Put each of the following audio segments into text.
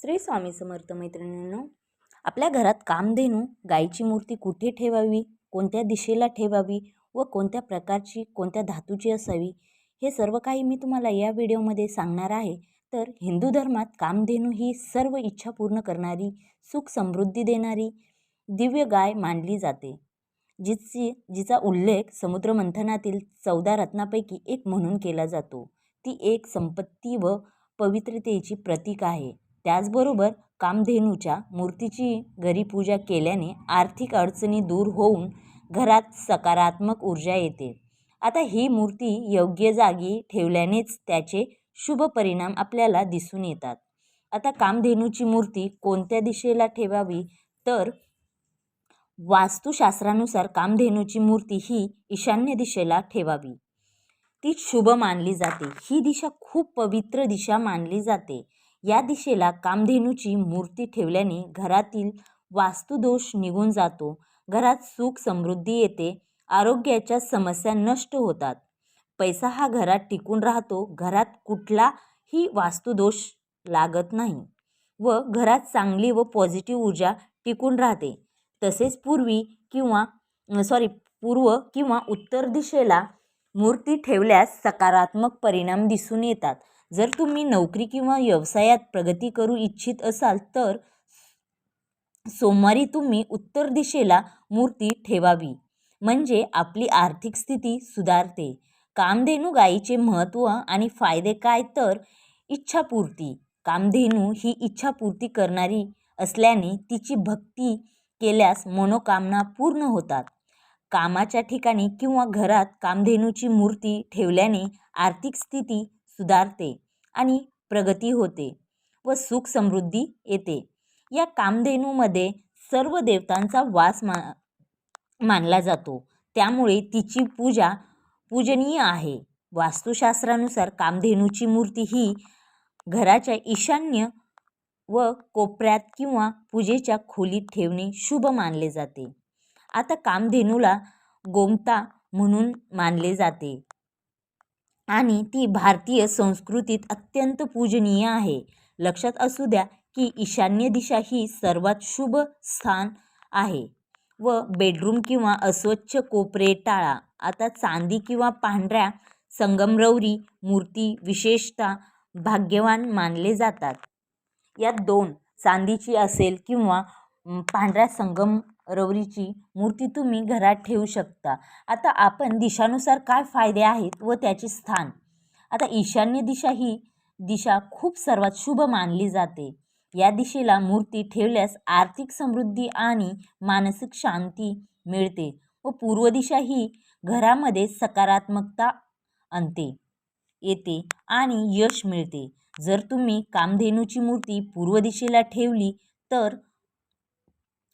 श्री स्वामी समर्थ मैत्रिणींनो आपल्या घरात कामधेनू गायीची मूर्ती कुठे ठेवावी? कोणत्या दिशेला ठेवावी? व कोणत्या प्रकारची कोणत्या धातूची असावी? हे सर्व काही मी तुम्हाला या व्हिडिओमध्ये सांगणार आहे. तर हिंदू धर्मात कामधेनू ही सर्व इच्छा पूर्ण करणारी सुख समृद्धी देणारी दिव्य गाय मानली जाते. जिची जिचा उल्लेख समुद्रमंथनातील चौदा रत्नापैकी एक म्हणून केला जातो. ती एक संपत्ती व पवित्रतेची प्रतीक आहे. त्याचबरोबर कामधेनूच्या मूर्तीची घरी पूजा केल्याने आर्थिक अडचणी दूर होऊन घरात सकारात्मक ऊर्जा येते. आता ही मूर्ती योग्य जागी ठेवल्यानेच त्याचे शुभ परिणाम आपल्याला दिसून येतात. आता कामधेनूची मूर्ती कोणत्या दिशेला ठेवावी? तर वास्तुशास्त्रानुसार कामधेनूची मूर्ती ही ईशान्य दिशेला ठेवावी. ती शुभ मानली जाते. ही दिशा खूप पवित्र दिशा मानली जाते. या दिशेला कामधेनूची मूर्ती ठेवल्याने घरातील वास्तुदोष निघून जातो. घरात सुख समृद्धी येते. आरोग्याच्या समस्या नष्ट होतात. पैसा हा घरात टिकून राहतो. घरात कुठलाही वास्तुदोष लागत नाही व घरात चांगली व पॉझिटिव्ह ऊर्जा टिकून राहते. तसेच पूर्वी किंवा सॉरी पूर्व किंवा उत्तर दिशेला मूर्ती ठेवल्यास सकारात्मक परिणाम दिसून येतात. जर तुम्ही नोकरी किंवा व्यवसायात प्रगती करू इच्छित असाल तर सोमवारी तुम्ही उत्तर दिशेला मूर्ती ठेवावी. म्हणजे आपली आर्थिक स्थिती सुधारते. कामधेनू गायीचे महत्त्व आणि फायदे काय तर इच्छापूर्ती. कामधेनू ही इच्छापूर्ती करणारी असल्याने तिची भक्ती केल्यास मनोकामना पूर्ण होतात. कामाच्या ठिकाणी किंवा घरात कामधेनूची मूर्ती ठेवल्याने आर्थिक स्थिती सुधारते आणि प्रगती होते व सुख समृद्धी येते. या कामधेनूमध्ये सर्व देवतांचा वास मा मानला जातो. त्यामुळे तिची पूजा पूजनीय आहे. वास्तुशास्त्रानुसार कामधेनूची मूर्ती ही घराच्या ईशान्य व कोपऱ्यात किंवा पूजेच्या खोलीत ठेवणे शुभ मानले जाते. आता कामधेनूला गोमता म्हणून मानले जाते. आणि ती भारतीय संस्कृतीत अत्यंत पूजनीय आहे. लक्षात असू द्या की ईशान्य दिशा ही सर्वात शुभ स्थान आहे. व बेडरूम किंवा अस्वच्छ कोपरे टाळा. आता चांदी किंवा पांढऱ्या संगमरवरी मूर्ती विशेषतः भाग्यवान मानले जातात. यात दोन चांदीची असेल किंवा पांढऱ्या संगम रवरीची मूर्ती तुम्ही घरात ठेवू शकता. आता आपण दिशानुसार काय फायदे आहेत व त्याचे स्थान? आता ईशान्य दिशा ही दिशा खूप सर्वात शुभ मानली जाते. या दिशेला मूर्ती ठेवल्यास आर्थिक समृद्धी आणि मानसिक शांती मिळते व पूर्व दिशा ही घरामध्ये सकारात्मकता आणते येते आणि यश मिळते. जर तुम्ही कामधेनूची मूर्ती पूर्व दिशेला ठेवली तर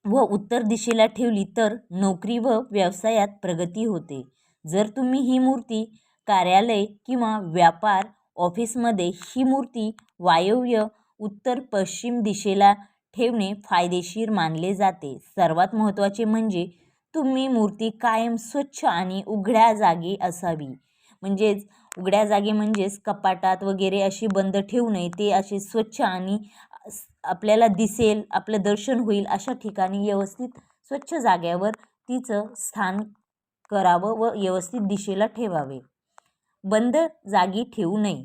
व उत्तर दिशेला ठेवली तर नोकरी व व्यवसायात प्रगती होते. जर तुम्ही ही मूर्ती कार्यालय किंवा व्यापार ऑफिसमध्ये ही मूर्ती वायव्य उत्तर पश्चिम दिशेला ठेवणे फायदेशीर मानले जाते. सर्वात महत्त्वाचे म्हणजे तुम्ही मूर्ती कायम स्वच्छ आणि उघड्या जागी असावी. म्हणजेच उघड्या जागे म्हणजेच कपाटात वगैरे अशी बंद ठेवू नये. ते असे स्वच्छ आणि आपल्याला दिसेल आपलं दर्शन होईल अशा ठिकाणी व्यवस्थित स्वच्छ जाग्यावर तिचं स्थान करावं व व्यवस्थित दिशेला ठेवावे. बंद जागी ठेवू नये.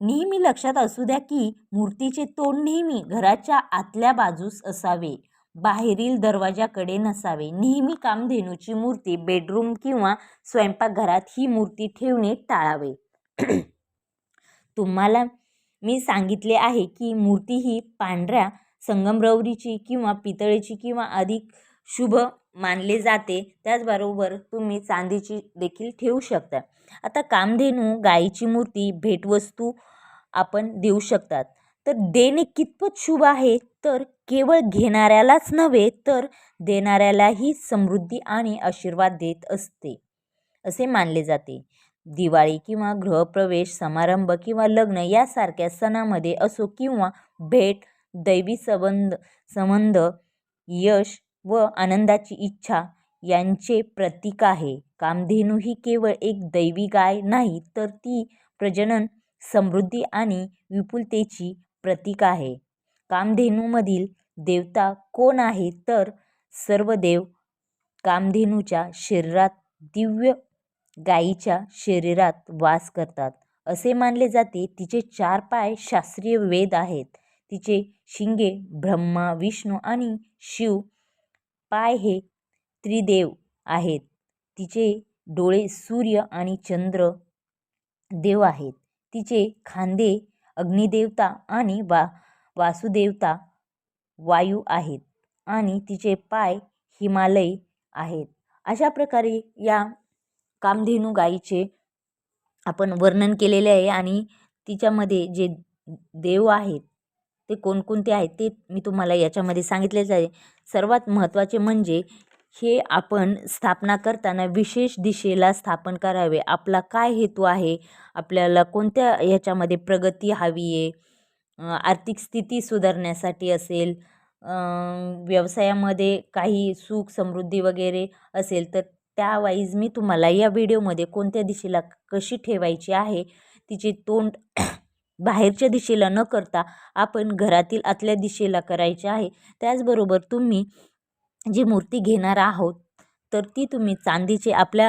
नेहमी लक्षात असू द्या की मूर्तीचे तोंड नेहमी घराच्या आतल्या बाजूस असावे. बाहेरील दरवाजाकडे नसावे. नेहमी कामधेनूची मूर्ती बेडरूम किंवा स्वयंपाकघरात ही मूर्ती ठेवणे टाळावे. तुम्हाला मी सांगितले आहे की मूर्ती ही पांढऱ्या संगमरवरीची किंवा पितळेची किंवा अधिक शुभ मानले जाते. त्याचबरोबर तुम्ही चांदीची देखील ठेवू शकता. आता कामधेनू गाईची मूर्ती भेटवस्तू आपण देऊ शकतात. तर देणे कितपत शुभ आहे? तर केवळ घेणाऱ्यालाच नव्हे तर देणाऱ्यालाही समृद्धी आणि आशीर्वाद देत असते असे मानले जाते. दिवाळी किंवा गृहप्रवेश समारंभ किंवा लग्न यासारख्या सणामध्ये असो किंवा भेट दैवी संबंध संबंध यश व आनंदाची इच्छा यांचे प्रतीक आहे. कामधेनू ही केवळ एक दैवी गाय नाही तर ती प्रजनन समृद्धी आणि विपुलतेची प्रतीक आहे. कामधेनूमधील देवता कोण आहे तर सर्व देव कामधेनूच्या शरीरात दिव्य गायीच्या शरीरात वास करतात. असे मानले जाते. तिचे चार पाय शास्त्रीय वेद आहेत. तिचे शिंगे ब्रह्मा विष्णू आणि शिव पाय हे त्रिदेव आहेत. तिचे डोळे सूर्य आणि चंद्र देव आहेत. तिचे खांदे अग्निदेवता आणि वा वासुदेवता वायू आहेत आणि तिचे पाय हिमालय आहेत. अशा प्रकारे या कामधेनू गाईचे आपण वर्णन केलेले आहे आणि तिच्यामध्ये जे देव आहेत ते कोणकोणते आहेत ते मी तुम्हाला याच्यामध्ये सांगितलेच आहे. सर्वात महत्त्वाचे म्हणजे हे आपण स्थापना करताना विशेष दिशेला स्थापन करावे. आपला काय हेतू आहे? आपल्याला कोणत्या ह्याच्यामध्ये प्रगती हवी आहे आर्थिक स्थिती सुधारण्यासाठी असेल व्यवसायामध्ये काही सुख समृद्धी वगैरे असेल तर त्या वाईज मी तुम्हाला या व्हिडिओमध्ये कोणत्या दिशेला कशी ठेवायची आहे तिचे तोंड बाहेरच्या दिशेला न करता आपण घरातील आतल्या दिशेला करायचे आहे. त्याचबरोबर तुम्ही जी मूर्ती घेणार आहोत तर ती तुम्ही चांदीचे आपल्या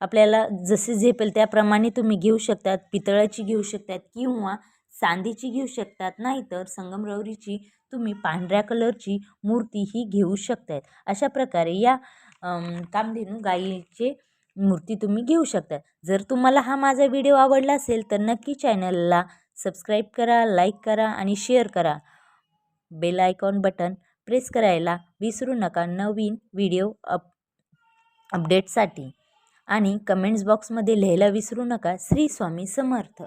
आपल्याला जसे झेपेल त्याप्रमाणे तुम्ही घेऊ शकतात पितळाची घेऊ शकतात किंवा चांदीची घेऊ शकतात. नाहीतर संगमरवरीची तुम्ही पांढऱ्या कलरची मूर्ती ही घेऊ शकतात. अशा प्रकारे या कामधेनू गाईचे मूर्ती तुम्ही घेऊ शकता. जर तुम्हाला हा माझा व्हिडिओ आवडला असेल तर नक्की चॅनलला सबस्क्राईब करा लाईक करा आणि शेअर करा. बेल आयकॉन बटन प्रेस करायला विसरू नका नवीन व्हिडिओ अप अपडेटसाठी. आणि कमेंट्स बॉक्समध्ये लिहायला विसरू नका. श्री स्वामी समर्थ.